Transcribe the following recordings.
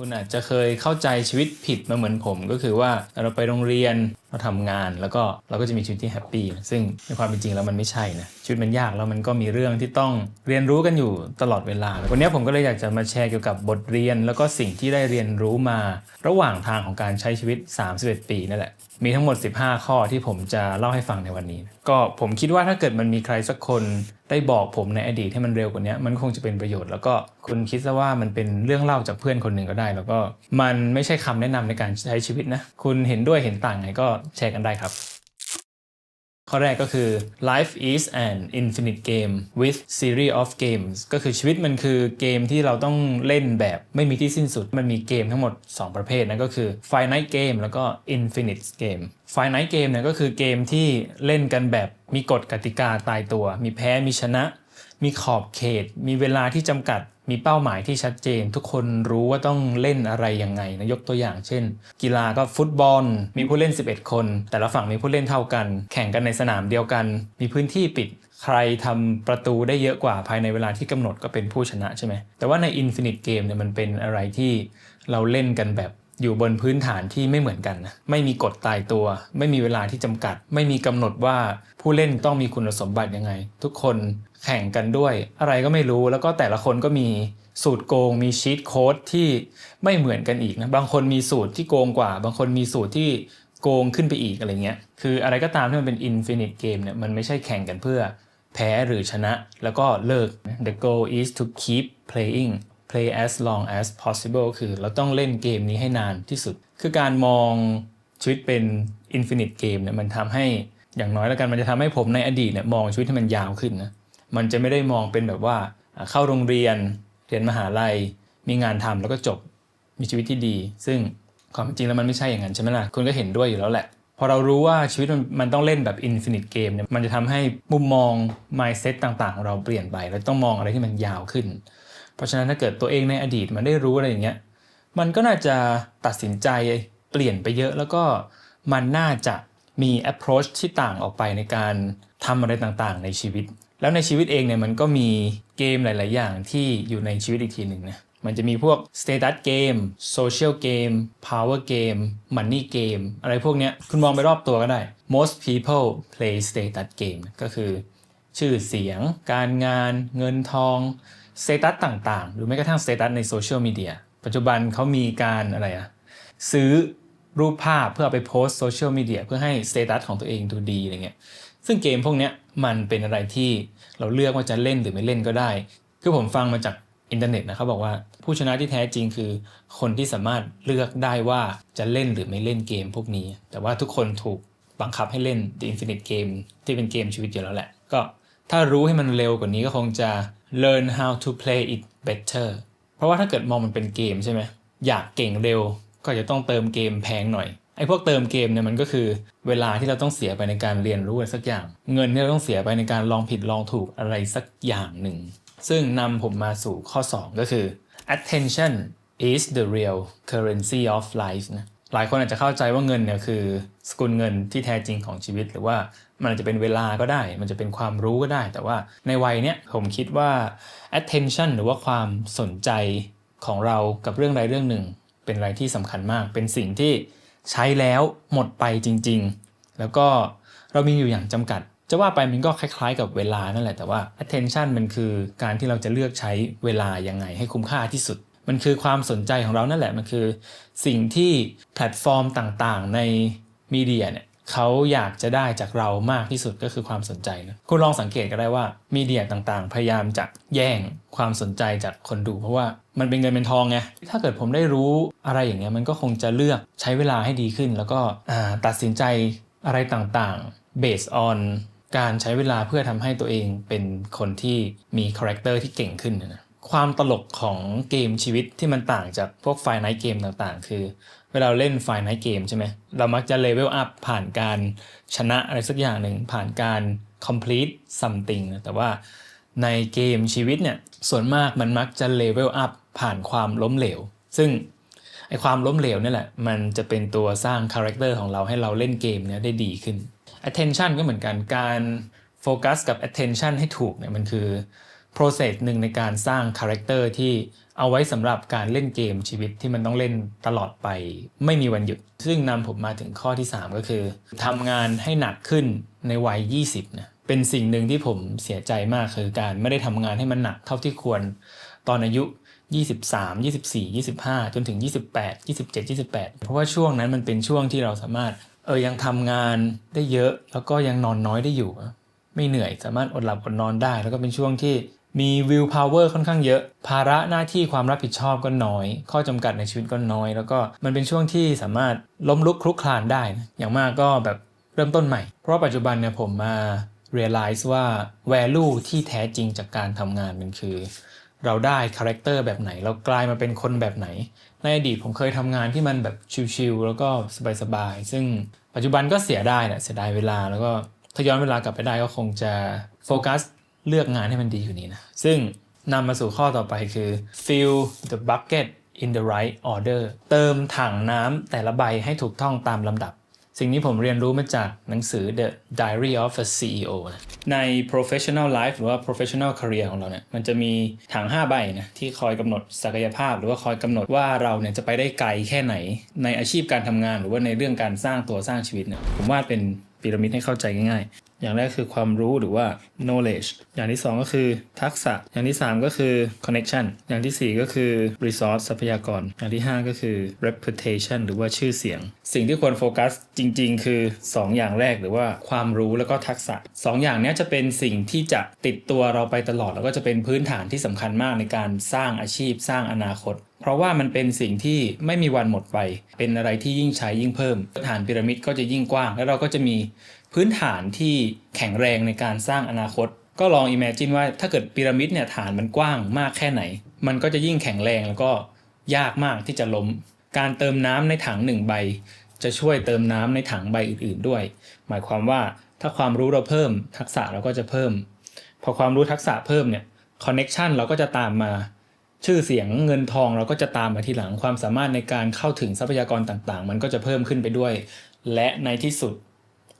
คุณอาจจะเคยเข้าใจชีวิตผิดมาเหมือนผม ก็คือว่าเราไปโรงเรียน เราทำงานแล้วก็เราก็จะมีชีวิตที่แฮปปี้ซึ่งในความเป็นจริงแล้วมันไม่ใช่นะชีวิตมันยากแล้วมันก็มีเรื่องที่ต้องเรียนรู้กันอยู่ตลอดเวลา วันนี้ผมก็เลยอยากจะมาแชร์เกี่ยวกับบทเรียน แล้วก็สิ่งที่ได้เรียนรู้มา ระหว่างทางของการใช้ชีวิต 31 ปีนั่นแหละมีทั้งหมด 15 ข้อที่ผมจะเล่าให้ฟังในวันนี้ ก็ผมคิดว่าถ้าเกิดมันมีใครสักคนได้บอกผมในอดีตให้มันเร็วกว่านี้มันคงจะเป็นประโยชน์ แล้วก็คุณคิดซะว่ามันเป็นเรื่องเล่าจากเพื่อนคนหนึ่งก็ได้ แล้วก็มันไม่ใช่คำแนะนำในการใช้ชีวิตนะ คุณเห็นด้วยเห็นต่างไงก็แชร์กันได้ครับ ข้อแรกก็คือ life is an infinite game with series of games ก็คือชีวิตมันคือเกมที่เราต้องเล่นแบบไม่มีที่สิ้นสุด มันมีเกมทั้งหมด 2 ประเภทนั่นก็คือ finite game แล้วก็ infinite game finite game เนี่ยก็คือเกมที่เล่นกันแบบมีกฎกติกาตายตัว มีแพ้มีชนะ มีขอบเขต มีเวลาที่จำกัด มีเป้าหมายที่ชัดเจน ทุกคนรู้ว่าต้องเล่นอะไรยังไงนะยกตัวอย่าง เช่น กีฬาก็ฟุตบอล มีผู้เล่น 11 คน แต่ละฝั่งมีผู้เล่นเท่ากัน แข่งกันในสนามเดียวกัน มีพื้นที่ปิดใครทำประตูได้เยอะกว่าภายในเวลาที่กำหนดก็เป็นผู้ชนะใช่ไหม แต่ว่าใน Infinite Game เนี่ยมันเป็นอะไรที่เราเล่นกันแบบอยู่บนพื้นฐานที่ไม่เหมือนกันนะ ไม่มีกฎตายตัว ไม่มีเวลาที่จำกัด ไม่มีกำหนดว่าผู้เล่นต้องมีคุณสมบัติยังไง ทุกคน แข่งกันด้วย อะไรก็ไม่รู้แล้วก็แต่ละคนก็มีสูตรโกง มีชีตโค้ดที่ไม่เหมือนกันอีกนะบางคนมีสูตรที่โกงกว่า บางคนมีสูตรที่โกงขึ้นไปอีกอะไรเงี้ยคืออะไรก็ตามที่มันเป็น infinite game เนี่ยมันไม่ใช่แข่งกันเพื่อแพ้หรือชนะแล้วก็เลิก the goal is to keep playing play as long as possible คือเราต้องเล่นเกมนี้ให้นานที่สุด คือการมองชีวิตเป็น infinite game เนี่ยมันทำให้อย่างน้อยแล้วกันมันจะทำให้ผมในอดีตเนี่ยมองชีวิตให้มันยาวขึ้นนะ มันจะไม่ได้มองเป็นแบบว่าเข้าโรงเรียนเรียนมหาลัย มีงานทำแล้วก็จบมีชีวิตที่ดี ซึ่งความจริงแล้วมันไม่ใช่อย่างนั้นใช่ไหมล่ะคุณก็เห็นด้วยอยู่แล้วแหละ พอเรารู้ว่าชีวิตมันมันต้องเล่นแบบ infinite game เนี่ยมันจะทำให้มุมมอง mindset ต่างๆของเราเปลี่ยนไปเราต้องมองอะไรที่มันยาวขึ้น เพราะฉะนั้นถ้าเกิดตัวเองในอดีตมันได้รู้อะไรอย่างเงี้ยมันก็น่าจะตัดสินใจเปลี่ยนไปเยอะแล้วก็มันน่าจะมี approach ที่ต่างออกไปในการทำอะไรต่างๆ ในชีวิต แล้วในชีวิตเองเนี่ยมันก็มีเกมหลาย ๆ อย่างที่อยู่ในชีวิตอีกทีหนึ่งนะมันจะมีพวก status game social game power game money game อะไรพวกเนี้ยคุณมองไปรอบตัวก็ได้ most people play status game ก็คือ ชื่อเสียง การงาน เงินทอง สเตตัสต่าง ๆ หรือแม้กระทั่งสเตตัสในโซเชียลมีเดียปัจจุบันเขามีการอะไรอะซื้อรูปภาพเพื่อไปโพสโซเชียลมีเดียเพื่อให้สเตตัสของตัวเองดูดีอะไรเงี้ยซึ่งเกมพวกเนี้ย มันเป็นอะไรที่เราเลือกว่าจะเล่นหรือไม่เล่นก็ได้ คือผมฟังมาจากอินเทอร์เน็ตนะเขาบอกว่าผู้ชนะที่แท้จริงคือ คนที่สามารถเลือกได้ว่าจะเล่นหรือไม่เล่นเกมพวกนี้ แต่ว่าทุกคนถูกบังคับให้เล่น The Infinite Game ที่เป็นเกมชีวิตอยู่แล้วแหละ ก็ถ้ารู้ให้มันเร็วกว่านี้ก็คงจะ learn how to play it better เพราะว่าถ้าเกิดมองมันเป็นเกมใช่ไหมอยากเก่งเร็ว ก็จะต้องเติมเกมแพงหน่อย ไอ้พวกเติมเกมเนี่ยมันก็คือเวลาที่เราต้องเสียไปในการเรียนรู้อะไรสักอย่าง เงินที่เราต้องเสียไปในการลองผิดลองถูกอะไรสักอย่างหนึ่ง ซึ่งนำผมมาสู่ข้อ 2 ก็คือ attention is the real currency of life นะหลายคนอาจจะเข้าใจว่าเงินเนี่ยคือ สกุลเงินที่แท้จริงของชีวิต หรือว่ามันอาจจะเป็นเวลาก็ได้ มันจะเป็นความรู้ก็ได้ แต่ว่าในวัยเนี้ยผมคิดว่า attention หรือว่าความสนใจของเรากับเรื่องใดเรื่องหนึ่ง เป็นอะไรที่สำคัญมาก เป็นสิ่งที่ ใช้แล้วหมดไปจริง ๆ แล้วก็เรามีอยู่อย่างจำกัด จะว่าไปมันก็คล้ายๆ กับเวลานั่นแหละ แต่ว่า attention มันคือการที่เราจะเลือกใช้เวลายังไงให้คุ้มค่าที่สุด มันคือความสนใจของเรานั่นแหละ มันคือ สิ่งที่แพลตฟอร์มต่างๆ ในมีเดียเนี่ย เขาอยากจะได้จากเรามากที่สุดก็คือความสนใจนะคุณลองสังเกตก็ได้ว่ามีเดียต่างๆ พยายามจะแย่งความสนใจจากคนดู เพราะว่ามันเป็นเงินเป็นทองไงถ้าเกิดผมได้รู้อะไรอย่างเงี้ยมันก็คงจะเลือกใช้เวลาให้ดีขึ้น แล้วก็ตัดสินใจอะไรต่างๆ based on การใช้เวลาเพื่อทำให้ตัวเองเป็นคนที่มีคาแรคเตอร์ที่เก่งขึ้นนะความตลกของเกมชีวิตที่มันต่างจากพวกไฟไนท์เกมต่างๆ คือ วลาเราเล่นไฟไนท์เกมใช่ไหมเรามักจะเลเวลอัพผ่านการชนะอะไรสักอย่างหนึ่งผ่านการ complete something นะแต่ว่าในเกมชีวิตเนี่ยส่วนมากมันมักจะเลเวลอัพผ่านความล้มเหลว ซึ่งไอความล้มเหลวนี่แหละ มันจะเป็นตัวสร้างคาแรคเตอร์ของเราให้เราเล่นเกมเนี้ยได้ดีขึ้น attention ก็เหมือนกันการโฟกัสกับ attention ให้ถูกเนี่ยมันคือ process หนึ่งในการสร้างคาแรคเตอร์ที่ เอาไว้สำหรับการเล่นเกมชีวิตที่มันต้องเล่นตลอดไปไม่มีวันหยุด ซึ่งนำผมมาถึงข้อที่ 3 ก็คือทำงานให้หนักขึ้นในวัย 20นะเป็นสิ่งหนึ่งที่ผมเสียใจมากคือการไม่ได้ทำงานให้มันหนักเท่าที่ควรตอนอายุ 23 24 25 จนถึง 28 27 28 เพราะว่าช่วงนั้นมันเป็นช่วงที่เราสามารถเออยังทำงานได้เยอะ แล้วก็ยังนอนน้อยได้อยู่ ไม่เหนื่อยสามารถอดหลับอดนอนได้ แล้วก็เป็นช่วงที่ มีวิวพาวเวอร์ค่อนข้างเยอะ ภาระหน้าที่ความรับผิดชอบก็น้อย ข้อจำกัดในชีวิตก็น้อย แล้วก็มันเป็นช่วงที่สามารถล้มลุกคลุกคลานได้นะอย่างมากก็แบบเริ่มต้นใหม่ เพราะปัจจุบันเนี่ยผมมา realize ว่า value ที่แท้จริงจากการทำงานมันคือ เราได้คาแรคเตอร์แบบไหน เรากลายมาเป็นคนแบบไหน ในอดีตผมเคยทำงานที่มันแบบชิลๆแล้วก็สบายๆ ซึ่งปัจจุบันก็เสียได้แหละเสียดายเวลา แล้วก็ถ้าย้อนเวลากลับไปได้ก็คงจะโฟกัส เลือกงานให้มันดีอยู่านี้นะ ซึ่งนำมาสู่ข้อต่อไปคือ fill the bucket in the right order เติมถังน้ำแต่ละใบให้ถูกต้องตามลำดับ สิ่งนี้ผมเรียนรู้มาจากหนังสือ The Diary of a CEO นะใน professional life หรือว่า professional career ของเราเนี่ยมันจะมีถัง 5 ใบนะที่คอยกำหนดศักยภาพ หรือว่าคอยกำหนดว่าเราเนี่ยจะไปได้ไกลแค่ไหน ในอาชีพการทำงาน หรือว่าในเรื่องการสร้างตัวสร้างชีวิตเนี่ยผมว่าเป็นพีระมิดให้เข้าใจง่าย อย่างแรกคือความรู้หรือว่า knowledge อย่างที่ 2 ก็คือทักษะ อย่างที่ 3 ก็คือ connection อย่างทีสี่ 4 ก็คือ resource ทรัพยากร อย่างที่ 5 ก็คือ reputation หรือว่าชื่อเสียง สิ่งที่ควรโฟกัสจริง ๆ คือ 2 อย่างแรกหรือว่าความรู้แล้วก็ทักษะ 2 อย่างนี้จะเป็นสิ่งที่จะติดตัวเราไปตลอด แล้วก็จะเป็นพื้นฐานที่สำคัญมากในการสร้างอาชีพ สร้างอนาคตเพราะว่ามันเป็นสิ่งที่ไม่มีวันหมดไป เป็นอะไรที่ยิ่งใช้ยิ่งเพิ่มฐานพีระมิดก็จะยิ่งกว้าง แล้วเราก็จะมี พื้นฐานที่แข็งแรงในการสร้างอนาคต ก็ลอง imagine ว่าถ้าเกิดพีระมิดเนี่ยฐานมันกว้างมากแค่ไหน มันก็จะยิ่งแข็งแรงแล้วก็ยากมากที่จะล้ม การเติมน้ำในถังหนึ่งใบ จะช่วยเติมน้ำในถังใบอื่น ๆ ด้วย หมายความว่าถ้าความรู้เราเพิ่มทักษะเราก็จะเพิ่ม พอความรู้ทักษะเพิ่มเนี่ยคอนเน็ชันเราก็จะตามมา ชื่อเสียงเงินทองเราก็จะตามมาทีหลังความสามารถในการเข้าถึงทรัพยากรต่างๆ มันก็จะเพิ่มขึ้นไปด้วย และในที่สุด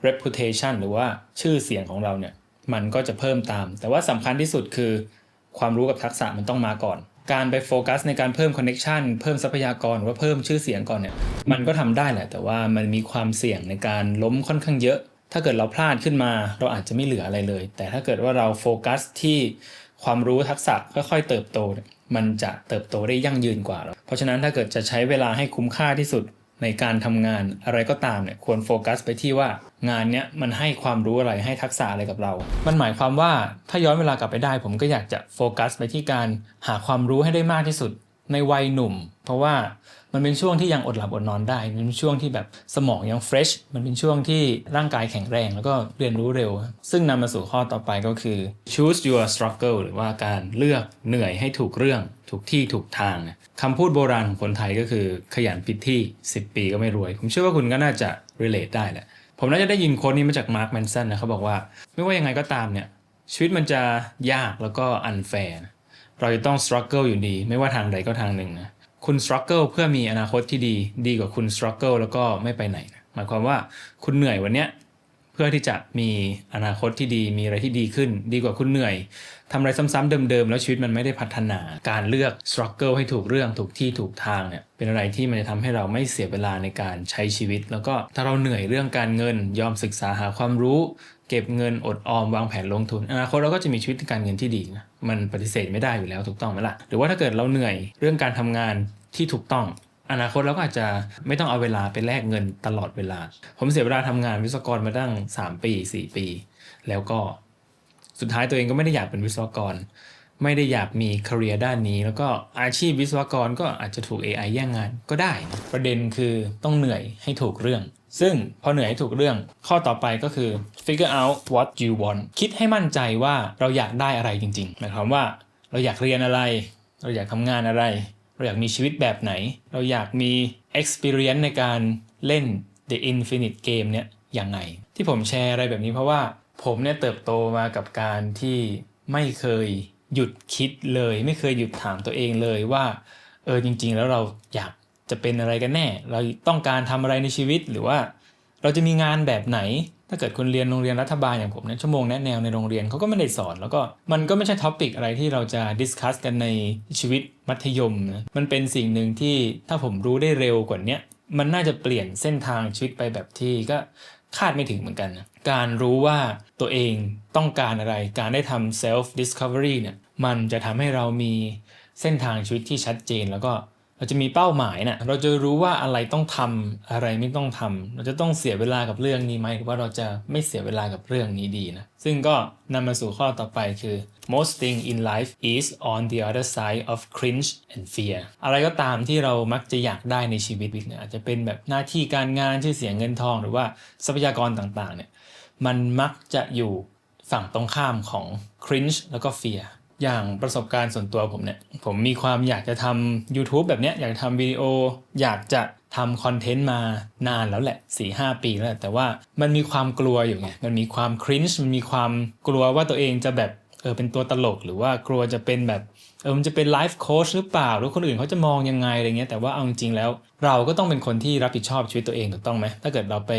reputation หรือว่าชื่อเสียงของเราเนี่ยมันก็จะเพิ่มตาม แต่ว่าสำคัญที่สุดคือ ความรู้กับทักษะมันต้องมาก่อน การไปโฟกัสในการเพิ่มคอนเน็ชันเพิ่มทรัพยากรหรือว่าเพิ่มชื่อเสียงก่อนเนี่ยมันก็ทำได้แหละ แต่ว่ามันมีความเสี่ยงในการล้มค่อนข้างเยอะ ถ้าเกิดเราพลาดขึ้นมา เราอาจจะไม่เหลืออะไรเลย แต่ถ้าเกิดว่าเราโฟกัสที่ความรู้ทักษะค่อยๆเติบโต มันจะเติบโตได้ยั่งยืนกว่า เพราะฉะนั้นถ้าเกิดจะใช้เวลาให้คุ้มค่าที่สุด ในการทำงานอะไรก็ตามเนี่ยควรโฟกัสไปที่ว่างานเนี้ยมันให้ความรู้อะไรให้ทักษะอะไรกับเรา มันหมายความว่าถ้าย้อนเวลากลับไปได้ ผมก็อยากจะโฟกัสไปที่การหาความรู้ให้ได้มากที่สุด ในวัยหนุ่ม เพราะว่ามันเป็นช่วงที่ยังอดหลับอดนอนได้ มันเป็นช่วงที่แบบสมองยังเฟรช มันเป็นช่วงที่ร่างกายแข็งแรงแล้วก็เรียนรู้เร็ว ซึ่งนำมาสู่ข้อต่อไปก็คือ choose your struggle หรือว่าการเลือกเหนื่อยให้ถูกเรื่อง ถูกที่ถูกทางคำพูดโบราณของคนไทยก็คือขยันผิดที่ 10 ปีก็ไม่รวย ผมเชื่อว่าคุณก็น่าจะ relate ได้แหละ ผมน่าจะได้ยินค้ดนี้มาจากมาร์คแมนสันนะเขาบอกว่า ไม่ว่ายังไงก็ตามเนี่ยชีวิตมันจะยากแล้วก็ unfair นะ เราจะต้อง struggle อยู่ดี ไม่ว่าทางใดก็ทางหนึ่งนะคุณ struggle เพื่อมีอนาคตที่ดี ดีกว่าคุณ struggle แล้วก็ไม่ไปไหนนะหมายความว่าคุณเหนื่อยวันเนี้ยเพื่อที่จะมีอนาคตที่ดี มีอะไรที่ดีขึ้น ดีกว่าคุณเหนื่อยทำอะไรซ้ำๆเดิมๆ แล้วชีวิตมันไม่ได้พัฒนา การเลือก struggle ให้ถูกเรื่องถูกที่ถูกทางเนี่ยเป็นอะไรที่มันจะทำให้เราไม่เสียเวลาในการใช้ชีวิต แล้วก็ถ้าเราเหนื่อยเรื่องการเงิน ยอมศึกษาหาความรู้ เก็บเงินอดออมวางแผนลงทุน อนาคตเราก็จะมีชีวิตการเงินที่ดีนะ มันปฏิเสธไม่ได้อยู่แล้วถูกต้องไหมล่ะหรือว่าถ้าเกิดเราเหนื่อยเรื่องการทำงานที่ถูกต้องอนาคตเราก็อาจจะไม่ต้องเอาเวลาไปแลกเงินตลอดเวลา ผมเสียเวลาทำงานวิศวกรมาตั้ง 3 ปี 4 ปี แล้วก็สุดท้ายตัวเองก็ไม่ได้อยากเป็นวิศวกร ไม่ได้อยากมีคาเรียด้านนี้ แล้วก็อาชีพวิศวกรก็อาจจะถูก AI แย่งงานก็ได้ ประเด็นคือต้องเหนื่อยให้ถูกเรื่อง ซึ่งพอเหนื่อยให้ถูกเรื่องข้อต่อไปก็คือ figure out what you want คิดให้มั่นใจว่าเราอยากได้อะไรจริงๆหมายความว่าเราอยากเรียนอะไร เราอยากทำงานอะไร เราอยากมีชีวิตแบบไหน เราอยากมี experience ในการเล่น The Infinite Game เนี่ยยังไง ที่ผมแชร์อะไรแบบนี้เพราะว่าผมเนี่ยเติบโตมากับการที่ไม่เคยหยุดคิดเลย ไม่เคยหยุดถามตัวเองเลยว่า เออจริง ๆ แล้วเราอยาก จะเป็นอะไรกันแน่ เราต้องการทำอะไรในชีวิตหรือว่า เราจะมีงานแบบไหน ถ้าเกิดคุณเรียนโรงเรียนรัฐบาลอย่างผมเนี่ยชั่วโมงแนะแนวในโรงเรียนเขาก็ไม่ได้สอน แล้วก็มันก็ไม่ใช่ท็อปิกอะไรที่เราจะดิสคัสกันในชีวิตมัธยมนะมันเป็นสิ่งหนึ่งที่ถ้าผมรู้ได้เร็วกว่านี้มันน่าจะเปลี่ยนเส้นทางชีวิตไปแบบที่ก็คาดไม่ถึงเหมือนกันนะการรู้ว่าตัวเองต้องการอะไร การได้ทำ self discovery เนี่ย มันจะทำให้เรามีเส้นทางชีวิตที่ชัดเจนแล้วก็ เราจะมีเป้าหมายนะ่ะ เราจะรู้ว่าอะไรต้องทำอะไรไม่ต้องทำเราจะต้องเสียเวลากับเรื่องนี้ไหมหรือว่าเราจะไม่เสียเวลากับเรื่องนี้ดีนะ ซึ่งก็นำมาสู่ข้อต่อไปคือ most thing in life is on the other side of cringe and fear อะไรก็ตามที่เรามักจะอยากได้ในชีวิตเนี่ยอาจจะเป็นแบบหน้าที่การงานชื่อเสียงเงินทองหรือว่าทรัพยากรต่างๆเนี่ย มันมักจะอยู่ฝั่งตรงข้ามของ cringe แล้วก็ fear อย่างประสบการณ์ส่วนตัวผมเนี่ยผมมีความอยากจะทำ YouTube แบบเนี้ยอยากทำวิดีโอ อยากจะทำคอนเทนต์มานานแล้วแหละ4-5ปีแล้ว แต่ว่ามันมีความกลัวอยู่ไงมันมีความ cringe มันมีความกลัวว่าตัวเองจะแบบเออเป็นตัวตลกหรือว่ากลัวจะเป็นแบบเออมันจะเป็นไลฟ์โค้ชหรือเปล่า หรือคนอื่นเขาจะมองยังไงอะไรเงี้ยแต่ว่าเอาจริงๆแล้ว เราก็ต้องเป็นคนที่รับผิดชอบชีวิตตัวเองถูกต้องไหมถ้าเกิดเราไป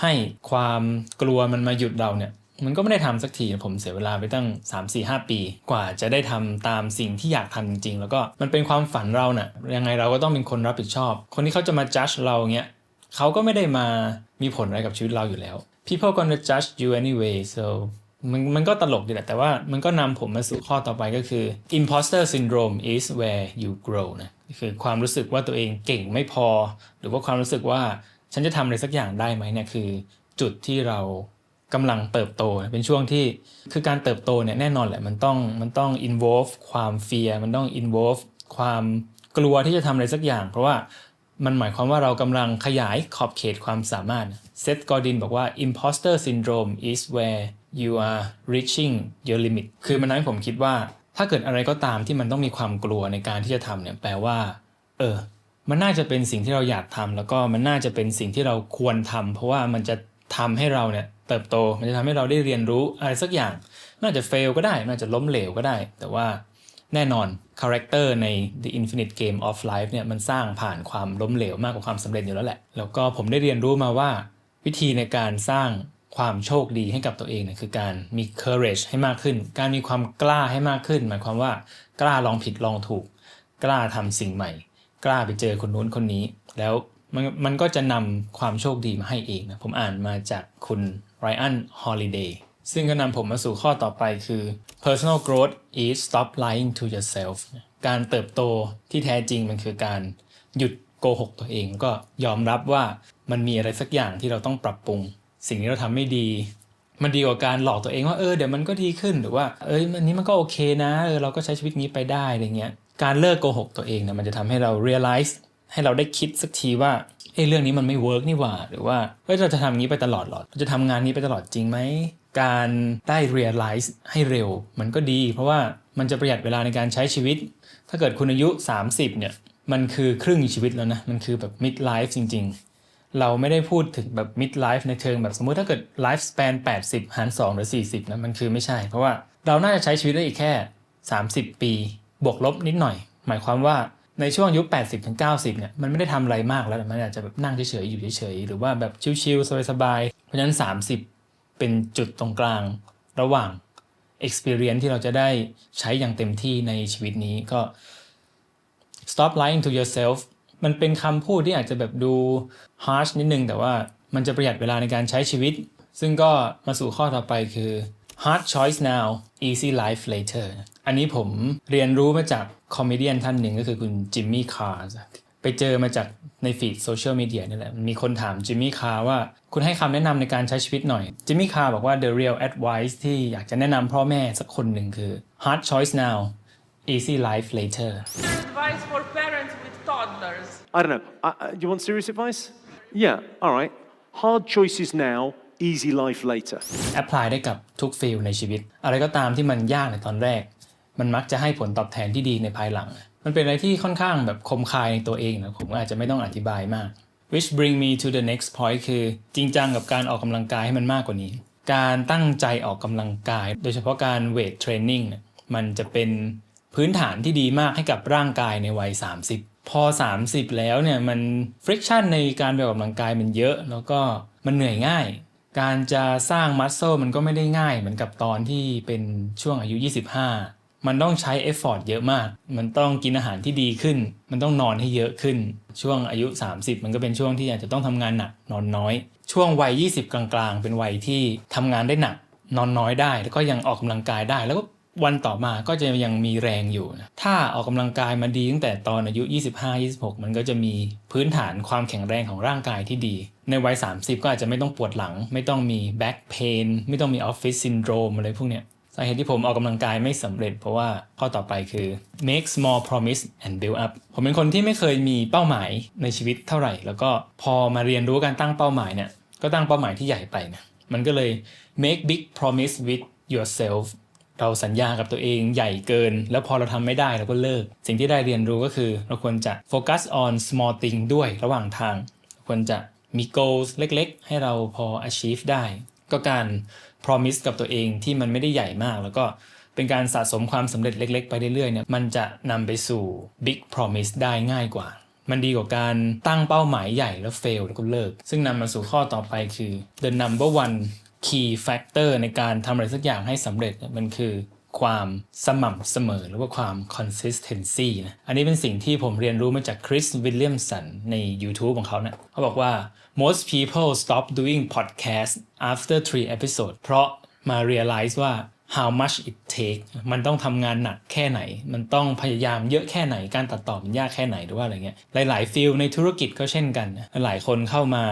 ให้ความกลัวมันมาหยุดเราเนี่ย มันก็ไม่ได้ทำสักทีผมเสียเวลาไปตั้ง 3 4 5 ปี กว่าจะได้ทำตามสิ่งที่อยากทำจริงๆแล้วก็มันเป็นความฝันเราเนะ่ะยังไงเราก็ต้องเป็นคนรับผิดชอบ คนที่เขาจะมา judge เราเงี้ยเขาก็ไม่ได้มามีผลอะไรกับชีวิตเราอยู่แล้ว people gonna judge you anyway so มันมันก็ตลกดีแหละ แต่ว่ามันก็นำผมมาสู่ข้อต่อไปก็คือ imposter syndrome is where you grow นะคือความรู้สึกว่าตัวเองเก่งไม่พอ หรือว่าความรู้สึกว่าฉันจะทำอะไรสักอย่างได้ไหมเนี่ยคือ จุดที่เรา กำลังเติบโตเป็นช่วงที่คือการเติบโตเนี่ยแน่นอนแหละ มันต้องมันต้อง involve ความเฟียมันต้อง involve ความกลัวที่จะทำอะไรสักอย่าง เพราะว่ามันหมายความว่าเรากำลังขยายขอบเขตความสามารถเซธกอร์ดินบอกว่า imposter syndrome is where you are reaching your limit คือมันทำให้ผมคิดว่า ถ้าเกิดอะไรก็ตามที่มันต้องมีความกลัวในการที่จะทำเนี่ยแปลว่า เออ มันน่าจะเป็นสิ่งที่เราอยากทำแล้วก็มันน่าจะเป็นสิ่งที่เราควรทำเพราะว่ามันจะ ทำให้เราเนี่ยเติบโต มันจะทำให้เราได้เรียนรู้อะไรสักอย่างน่าจะเฟลก็ได้น่าจะล้มเหลวก็ได้ แต่ว่าแน่นอนคาแรคเตอร์ใน The Infinite Game of Life เนี่ยมันสร้างผ่านความล้มเหลวมากกว่าความสำเร็จอยู่แล้วแหละ แล้วก็ผมได้เรียนรู้มาว่า วิธีในการสร้างความโชคดีให้กับตัวเองเนี่ยคือการมี courage ให้มากขึ้น การมีความกล้าให้มากขึ้น หมายความว่ากล้าลองผิดลองถูก กล้าทำสิ่งใหม่ กล้าไปเจอคนนู้นคนนี้ แล้ว มันมันก็จะนำความโชคดีมาให้เองนะผมอ่านมาจากคุณไรอันฮอลิเดย์ซึ่งก็นำผมมาสู่ข้อต่อไปคือ personal growth is stop lying to yourself การเติบโตที่แท้จริงมันคือการหยุดโกหกตัวเอง ก็ยอมรับว่ามันมีอะไรสักอย่างที่เราต้องปรับปรุง สิ่งที่เราทำไม่ดี มันดีกว่าการหลอกตัวเองว่าเออเดี๋ยวมันก็ดีขึ้นหรือว่าเอ้ยอันนี้มันก็โอเคนะเออเราก็ใช้ชีวิตนี้ไปได้อะไรเงี้ยการเลิกโกหกตัวเองเนี่ยมันจะทำให้เรา realize ให้เราได้คิดสักทีว่าเอ้เรื่องนี้มันไม่เวิร์กนี่หว่า หรือว่าเฮ้ยเราจะทำอย่างนี้ไปตลอดหรอเราจะทำงานนี้ไปตลอดจริงไหมการได้ realize ให้เร็ว มันก็ดี เพราะว่ามันจะประหยัดเวลาในการใช้ชีวิต ถ้าเกิดคุณอายุ 30 เนี่ย มันคือครึ่งชีวิตแล้วนะ มันคือแบบ mid life จริง ๆ เราไม่ได้พูดถึงแบบ mid life ในเชิงแบบสมมุติถ้าเกิด life span 80 หาร 2 หรือ 40 นะ มันคือไม่ใช่ เพราะว่าเราน่าจะใช้ชีวิตได้อีกแค่ 30 ปี บวกลบนิดหน่อย หมายความว่า ในช่วงอายุ80ถึง90 เนี่ย มันไม่ได้ทำอะไรมากแล้ว มันอาจจะแบบนั่งเฉยๆ อยู่เฉยๆ หรือว่าแบบชิลๆ สบายๆ เพราะฉะนั้น 30 เป็นจุดตรงกลางระหว่าง experience ที่เราจะได้ใช้อย่างเต็มที่ในชีวิตนี้ก็ stop lying to yourself มันเป็นคำพูดที่อาจจะแบบดู harsh นิดนึง แต่ว่ามันจะประหยัดเวลาในการใช้ชีวิต ซึ่งก็มาสู่ข้อต่อไปคือ hard choice now easy life later อันนี้ผมเรียนรู้มาจากคอมเมดี้ท่านหนึ่งก็คือคุณจิมมี่คาร์ไปเจอมาจากในฟีดโซเชียลมีเดียนี่แหละมีคนถามจิมมี่คาร์ว่าคุณให้คำแนะนำในการใช้ชีวิตหน่อยจิมมี่คาร์บอกว่า the real advice ที่อยากจะแนะนำพ่อแม่สักคนหนึ่งคือ hard choice now easy life later Advice for parents with toddlers. I don't know. Uh, uh, you want serious advice? Yeah, all right. Hard choices now, easy life later. แอพพลายได้กับทุกฟิลในชีวิต อะไรก็ตามที่มันยากในตอนแรก มันมักจะให้ผลตอบแทนที่ดีในภายหลัง มันเป็นอะไรที่ค่อนข้างแบบคมคายในตัวเองนะผมอาจจะไม่ต้องอธิบายมาก which bring me to the next point คือจริงจังกับการออกกำลังกายให้มันมากกว่านี้ การตั้งใจออกกำลังกาย โดยเฉพาะการเวทเทรนนิ่งมันจะเป็นพื้นฐานที่ดีมากให้กับร่างกายในวัย 30 พอ 30 แล้วเนี่ยมัน friction ในการไปออกกำลังกายมันเยอะ แล้วก็มันเหนื่อยง่าย การจะสร้างมัสเซลมันก็ไม่ได้ง่ายเหมือนกับตอนที่เป็นช่วงอายุ 25 มันต้องใช้เอฟฟอร์ตเยอะมาก มันต้องกินอาหารที่ดีขึ้น มันต้องนอนให้เยอะขึ้น ช่วงอายุ 30 มันก็เป็นช่วงที่อาจจะต้องทำงานหนักนอนน้อย ช่วงวัย 20 กลางๆ เป็นวัยที่ทำงานได้หนักนอนน้อยได้ แล้วก็ยังออกกำลังกายได้ แล้วก็ วันต่อมาก็จะยังมีแรงอยู่นะถ้าออกกำลังกายมาดีตั้งแต่ตอนอายุ 25-26 มันก็จะมีพื้นฐานความแข็งแรงของร่างกายที่ดี ในวัย 30 ก็อาจจะไม่ต้องปวดหลัง ไม่ต้องมี back pain ไม่ต้องมี office syndrome อะไรพวกเนี้ยสาเหตุที่ผมออกกำลังกายไม่สำเร็จเพราะว่าข้อต่อไปคือ make small promise and build up ผมเป็นคนที่ไม่เคยมีเป้าหมายในชีวิตเท่าไหร่ แล้วก็พอมาเรียนรู้การตั้งเป้าหมายเนี่ย ก็ตั้งเป้าหมายที่ใหญ่ไปนะ มันก็เลย make big promise with yourself เราสัญญากับตัวเองใหญ่เกิน แล้วพอเราทำไม่ได้เราก็เลิก สิ่งที่ได้เรียนรู้ก็คือ เราควรจะ focus on small thing ด้วยระหว่างทาง ควรจะมี goals เล็กๆ ให้เราพอ achieve ได้ ก็การ promise กับตัวเองที่มันไม่ได้ใหญ่มาก แล้วก็เป็นการสะสมความสำเร็จเล็ก ๆ ไปเรื่อยๆเนี่ยมันจะนำไปสู่ big promise ได้ง่ายกว่า มันดีกว่าการตั้งเป้าหมายใหญ่แล้ว fail แล้วก็เลิก ซึ่งนำมาสู่ข้อต่อไปคือ the number one key factor ในการทำอะไรสักอย่างให้สำเร็จมันคือความสม่ำเสมอหรือว่าความ consistency นะ อันนี้เป็นสิ่งที่ผมเรียนรู้มาจากคริสวิลเลียมสันใน YouTube ของเขานะเขาบอกว่า most people stop doing podcast after three episodes เพราะมา realize ว่า how much it take มันต้องทำงานหนักแค่ไหน มันต้องพยายามเยอะแค่ไหน การตัดต่อมันยากแค่ไหนหรือว่าอะไรเงี้ย หลายๆฟิลในธุรกิจก็เช่นกัน หลายคนเข้ามา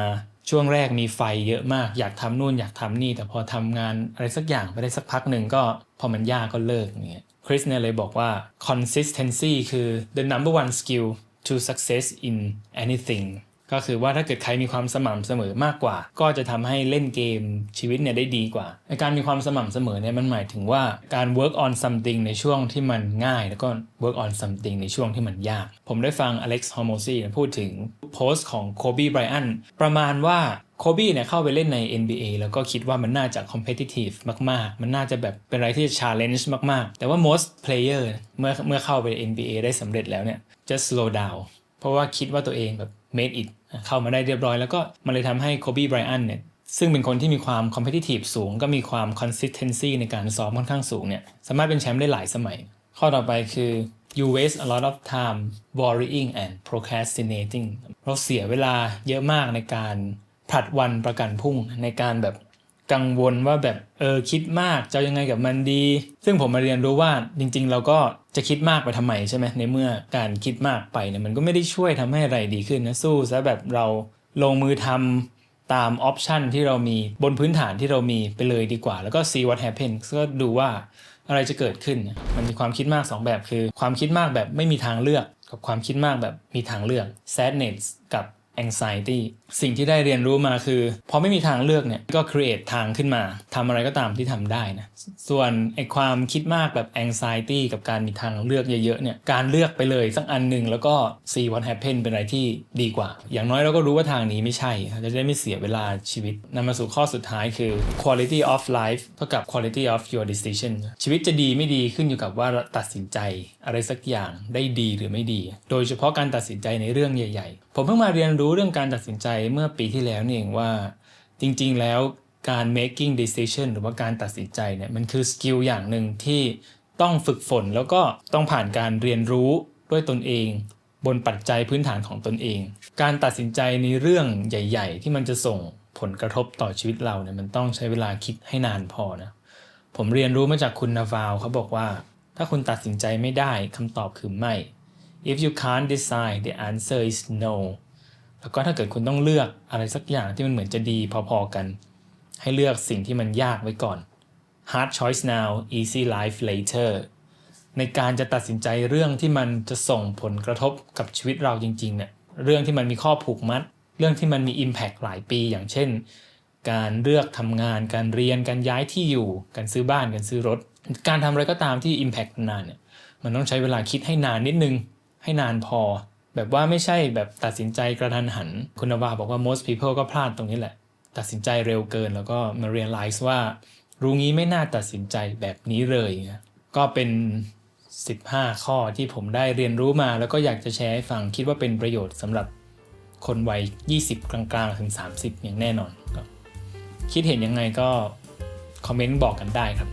ช่วงแรกมีไฟเยอะมาก อยากทำนู่นอยากทำนี่ แต่พอทำงานอะไรสักอย่างไปได้สักพักหนึ่งก็พอมันยากก็เลิกอย่างเนี่ยคริสเนี่ยเลยบอกว่า consistency คือ the number one skill to success in anything ก็คือว่าถ้าเกิดใครมีความสม่ำเสมอมากกว่า ก็จะทำให้เล่นเกมชีวิตเนี่ยได้ดีกว่าในการมีความสม่ำเสมอเนี่ยมันหมายถึงว่าการ work on something ในช่วงที่มันง่าย แล้วก็ work on something ในช่วงที่มันยาก ผมได้ฟังอเล็กซ์ฮอร์โมซีพูดถึงโพสต์ของโคบีไบรอันประมาณว่าโคบีเนี่ยเข้าไปเล่นใน NBA แล้วก็คิดว่ามันน่าจะ competitive มาก ๆ มันน่าจะแบบเป็นอะไรที่ challenge มาก ๆ แต่ว่า most player เมื่อเมื่อเข้าไป NBA ได้สำเร็จแล้วเนี่ย just slow down เพราะว่าคิดว่าตัวเองแบบ made it เข้ามาได้เรียบร้อย แล้วก็มันเลยทำให้โคบีไบรอันเนี่ยซึ่งเป็นคนที่มีความ competitive สูง ก็มีความ consistency ในการซ้อมค่อนข้างสูงเนี่ยสามารถเป็นแชมป์ได้หลายสมัย ข้อต่อไปคือ you waste a lot of time worrying and procrastinating เราเสียเวลาเยอะมากในการผลัดวันประกันพรุ่งในการแบบกังวลว่าแบบเออคิดมากจะยังไงกับมันดี ซึ่งผมมาเรียนรู้ว่าจริงๆ เราก็ จะคิดมากไปทำไมใช่ไหมในเมื่อการคิดมากไปเนี่ยมันก็ไม่ได้ช่วยทำให้อะไรดีขึ้นนะสู้ซะแบบเราลงมือทำตามออปชันที่เรามีบนพื้นฐานที่เรามีไปเลยดีกว่า แล้วก็ see what happens ก็ดูว่าอะไรจะเกิดขึ้น มันมีความคิดมากสองแบบคือ ความคิดมากแบบไม่มีทางเลือก กับความคิดมากแบบมีทางเลือก sadness กับ anxiety สิ่งที่ได้เรียนรู้มาคือพอไม่มีทางเลือกเนี่ยก็ create ทางขึ้นมาทำอะไรก็ตามที่ทำได้นะ ส่วนไอความคิดมากแบบ anxiety กับการมีทางเลือกเยอะๆเนี่ยการเลือกไปเลยสักอันหนึ่งแล้วก็ see what happen เป็นอะไรที่ดีกว่า อย่างน้อยเราก็รู้ว่าทางนี้ไม่ใช่จะได้ไม่เสียเวลาชีวิตนำมาสู่ข้อสุดท้ายคือ quality of life เท่ากับ quality of your decision ชีวิตจะดีไม่ดีขึ้นอยู่กับว่าเราตัดสินใจอะไรสักอย่างได้ดีหรือไม่ดี โดยเฉพาะการตัดสินใจในเรื่องใหญ่ ๆผมเพิ่งมาเรียนรู้เรื่องการตัดสินใจเมื่อปีที่แล้วนี่เองว่า จริงๆแล้วการ making decision หรือว่าการตัดสินใจเนี่ยมันคือสกิลอย่างหนึ่งที่ต้องฝึกฝนแล้วก็ต้องผ่านการเรียนรู้ด้วยตนเอง บนปัจจัยพื้นฐานของตนเอง การตัดสินใจในเรื่องใหญ่ ๆ ที่มันจะส่งผลกระทบต่อชีวิตเราเนี่ยมันต้องใช้เวลาคิดให้นานพอนะผมเรียนรู้มาจากคุณนาวาวเขาบอกว่า ถ้าคุณตัดสินใจไม่ได้คำตอบคือไม่ if you can't decide the answer is no แล้วก็ถ้าเกิดคุณต้องเลือกอะไรสักอย่างที่มันเหมือนจะดีพอๆกัน ให้เลือกสิ่งที่มันยากไว้ก่อน hard choice now easy life later ในการจะตัดสินใจเรื่องที่มันจะส่งผลกระทบกับชีวิตเราจริงๆเนี่ยเรื่องที่มันมีข้อผูกมัด เรื่องที่มันมี impact หลายปีอย่างเช่น การเลือกทำงานการเรียนการย้ายที่อยู่ การซื้อบ้านการซื้อรถ การทำอะไรก็ตามที่ impact นานเนี่ยมันต้องใช้เวลาคิดให้นานนิดนึง ให้นานพอ แบบว่าไม่ใช่แบบตัดสินใจกระทันหัน คุณนาวาบอกว่า most people ก็พลาดตรงนี้แหละ ตัดสินใจเร็วเกิน แล้วก็มา realize ว่า รู้งี้ไม่น่าตัดสินใจแบบนี้เลยนะก็เป็น 15 ข้อที่ผมได้เรียนรู้มา แล้วก็อยากจะแชร์ให้ฟังคิดว่าเป็นประโยชน์สำหรับคนวัย 20 กลางๆ ถึง 30 อย่างแน่นอน คิดเห็นยังไงก็คอมเมนต์บอกกันได้ครับ